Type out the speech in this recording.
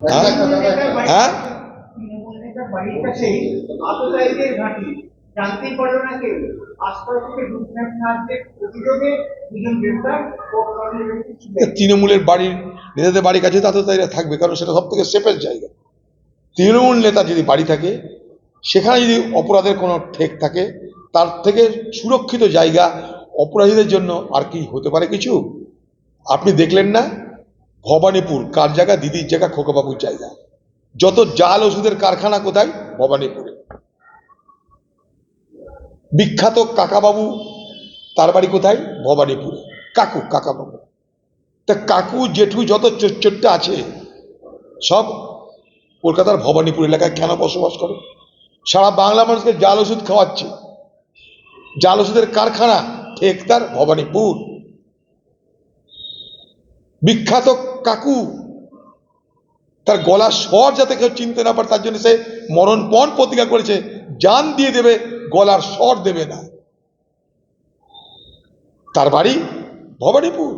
হ্যাঁ? হ্যাঁ? তৃণমূলের বাড়ির নেতাদের বাড়ির কাছে তাতে তাইরা থাকবে কারণ সেটা সব থেকে সেফের জায়গা। তৃণমূল নেতা যদি বাড়ি থাকে সেখানে যদি অপরাধের কোনো ঠেক থাকে তার থেকে সুরক্ষিত জায়গা অপরাধীদের জন্য আর কি হতে পারে কিছু? আপনি দেখলেন না? ভবানীপুর, কার জায়গা? দিদির জায়গা, খোকাবাবুর জায়গা। যত জাল ওষুধের কারখানা কোথায়? ভবানীপুরে। বিখ্যাত কাকাবাবু, তার বাড়ি কোথায়? ভবানীপুরে। কাকু, কাকাবাবু। তা কাকু, জেঠু যত চোরটা আছে, সব কলকাতার ভবানীপুর এলাকায় কেন বসবাস করে? সারা বাংলা মানুষকে জাল ওষুধ খাওয়াচ্ছে। জাল ওষুধের কারখানা ঠেকতার ভবানীপুর। বিখ্যাত কাকু। তার গলার স্বর যাতে কেউ চিনতে না পারে, তার জন্য সে মরণপণ প্রতিজ্ঞা করেছে, জান দিয়ে দেবে, গলার স্বর দেবে না। তার বাড়ি ভবানীপুর।